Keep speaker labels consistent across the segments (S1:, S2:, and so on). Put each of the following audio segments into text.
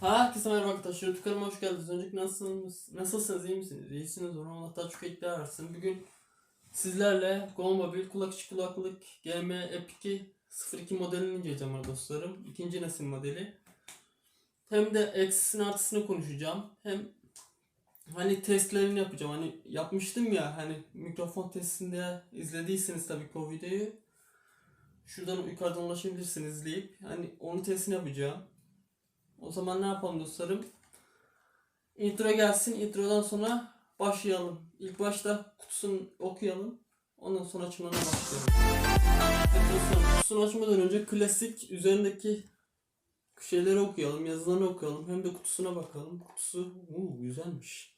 S1: Herkese merhaba arkadaşlar. YouTube kanalıma hoş geldiniz. Öncelikle nasılsınız? Nasılsınız? iyi misiniz? İyisiniz. Umarım Allah daha çok iyilikler versin. Bugün sizlerle Go Mobile kulak içi kulaklık GM F2 02 modelini inceleyeceğim arkadaşlar dostlarım. İkinci nesil modeli. Hem de eksisini artısını konuşacağım. Hem hani testlerini yapacağım. Hani yapmıştım ya hani mikrofon testinde izlediyseniz tabii ki o videoyu. Şuradan yukarıdan ulaşabilirsiniz izleyip. Hani onun testini yapacağım. O zaman ne yapalım dostlarım? Intro gelsin. Introdan sonra başlayalım. İlk başta kutusunu okuyalım. Ondan sonra açımlarına başlayalım. Kutusunu açmadan önce klasik üzerindeki şeyleri okuyalım. Yazılarını okuyalım. Hem de kutusuna bakalım. Kutusu uu, güzelmiş.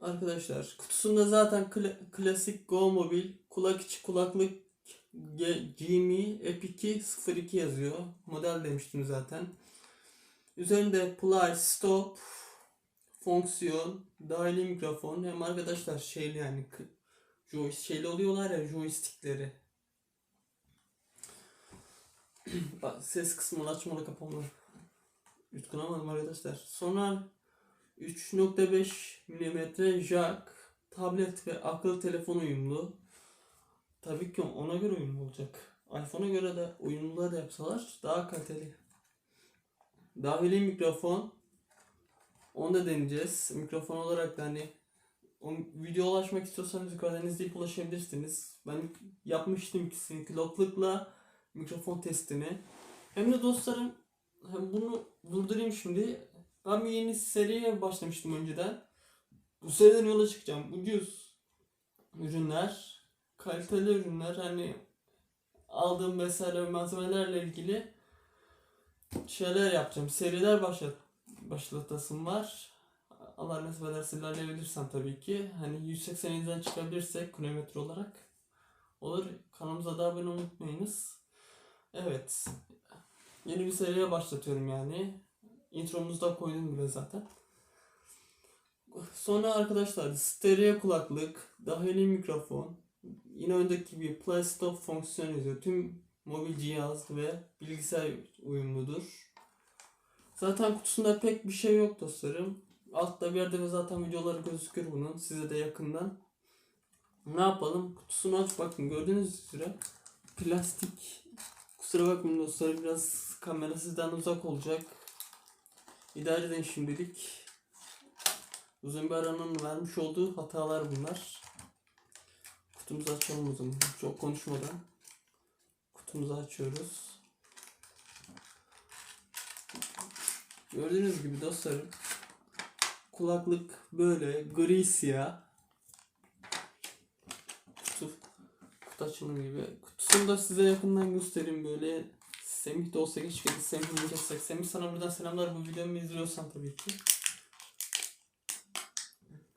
S1: Arkadaşlar kutusunda zaten kla- klasik Go Mobile kulak içi kulaklık G- GMI F2 02 yazıyor. Model demiştim zaten. Üzerinde play, stop, fonksiyon, dahili mikrofon hem arkadaşlar şeyli yani joy şeyli oluyorlar ya joystickleri. Ses kısmını açmalı kapamalı. Yutkunamadım arkadaşlar. Sonra 3.5 mm jack, tablet ve akıllı telefon uyumlu. Tabii ki ona göre uyumlu olacak. iPhone'a göre de uyumlular da yapsalar daha kaliteli. Dahili mikrofon. Onu da deneyeceğiz. Mikrofon olarak da hani o video ulaşmak istiyorsanız yukarıdan izleyip ulaşabilirsiniz. Ben yapmıştım ikisini. Kulaklıkla mikrofon testini. Hem de dostlarım hem bunu durdurayım şimdi. Ben bir yeni seriye başlamıştım önceden. Bu seriden yola çıkacağım. Ucuz ürünler, kaliteli ürünler hani aldığım vesaire malzemelerle ilgili şeyler yapacağım. Seriler başlat başlatasım var. Allah nasip ederse ilerleyebilirsem tabii ki. Hani 187'den çıkabilirsek kilometre olarak olur. Kanalımıza da abone unutmayınız. Evet. Yeni bir seriye başlatıyorum yani. Intromuzda koydum bile zaten. Sonra arkadaşlar stereo kulaklık, dahili mikrofon, yine öndeki gibi play stop fonksiyonu yazıyor. Tüm mobil cihaz ve bilgisayar uyumludur. Zaten kutusunda pek bir şey yok dostlarım. Altta bir yerde de zaten videoları gözükür bunun. Size de yakından. Ne yapalım? Kutusunu aç bakın gördüğünüz üzere plastik. Kusura bakmayın dostlarım biraz kamera sizden uzak olacak. İdare edin şimdilik. Uzun bir aranın vermiş olduğu hatalar bunlar. Kutumuzu açalım o zaman. Çok konuşmadan. Kutumuzu açıyoruz. Gördüğünüz gibi dostlarım kulaklık böyle gri siyah kutu, kutu açılımı gibi. Kutusunu da size yakından göstereyim böyle Semih de olsa keşke de Semih'i geçsek. Semih sana buradan selamlar bu videomu izliyorsan tabii ki.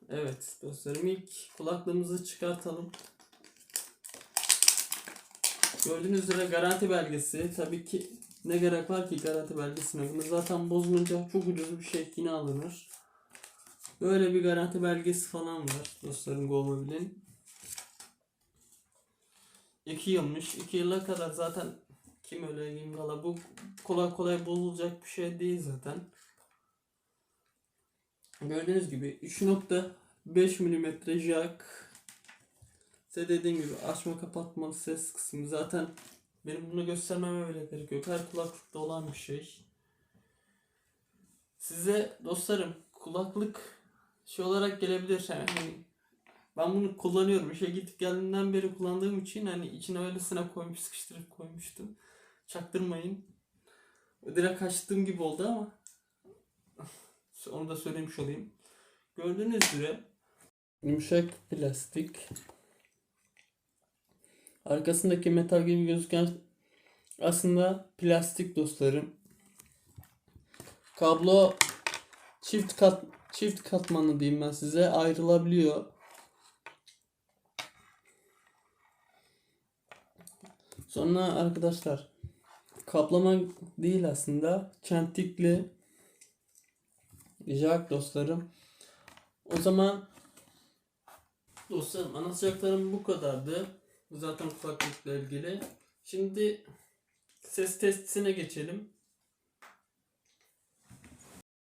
S1: Evet dostlarım ilk kulaklığımızı çıkartalım. Gördüğünüz üzere garanti belgesi. Tabii ki ne gerek var ki garanti belgesine? Bunu zaten bozulunca çok ucuz bir şey yine alınır. Böyle bir garanti belgesi falan var dostlarım Go Mobile'in. 2 yılmış. 2 yıla kadar zaten kim öyle imgala bu kolay kolay bozulacak bir şey değil zaten. Gördüğünüz gibi 3.5 mm jack Size dediğim gibi açma kapatmalı ses kısmı zaten benim bunu göstermeme bile gerek yok. Her kulaklıkta olan bir şey. Size dostlarım kulaklık şey olarak gelebilir. Yani hani ben bunu kullanıyorum. İşe gidip geldiğimden beri kullandığım için hani içine öylesine koymuş sıkıştırıp koymuştum. Çaktırmayın. Direkt açtığım gibi oldu ama onu da söylemiş olayım. Gördüğünüz üzere yumuşak plastik Arkasındaki metal gibi gözüken aslında plastik dostlarım. Kablo çift kat çift katmanlı diyeyim ben size ayrılabiliyor. Sonra arkadaşlar kaplama değil aslında çentikli jack dostlarım. O zaman dostlarım anlatacaklarım bu kadardı. Zaten kulaklıkla ilgili. Şimdi ses testine geçelim.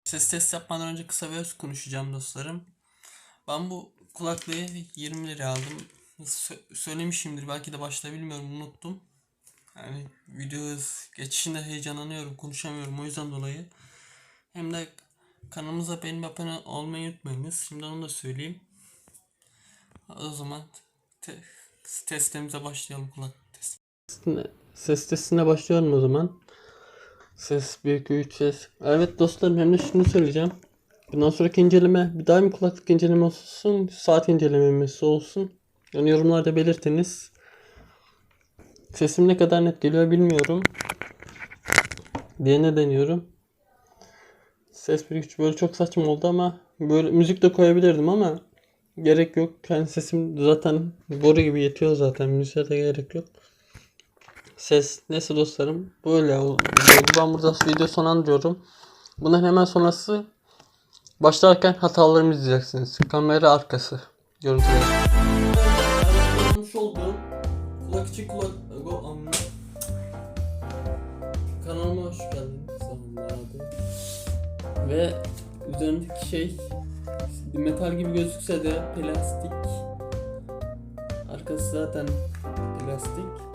S1: Ses test yapmadan önce kısa ve öz konuşacağım dostlarım. Ben bu kulaklığı 20 liraya aldım. Sö- söylemişimdir belki de başta bilmiyorum unuttum. Yani video geçişinde heyecanlanıyorum konuşamıyorum o yüzden dolayı. Hem de kanalımıza benim abone olmayı unutmayınız. Şimdi onu da söyleyeyim. O zaman te- testimize başlayalım kulak testine. Ses testine başlıyorum o zaman. Ses 1 2 3 ses. Evet dostlarım hem de şunu söyleyeceğim. Bundan sonraki inceleme bir daim kulaklık inceleme olsun, saat incelemesi olsun. Yani yorumlarda belirtiniz. Sesim ne kadar net geliyor bilmiyorum. Diğerine deniyorum. Ses bir güç böyle çok saçma oldu ama böyle müzik de koyabilirdim ama gerek yok. Yani sesim zaten boru gibi yetiyor zaten. Müziğe de gerek yok. Ses neyse dostlarım böyle oldu. Ben burada video sonlandırıyorum. Bundan hemen sonrası başlarken hatalarımı izleyeceksiniz. Kamera arkası görüntüleri. Görmüş olduğum kulak içi kulak. Kanalıma hoş geldin. Sonunda abi. Ve üzerindeki şey metal gibi gözükse de plastik. Arkası zaten plastik.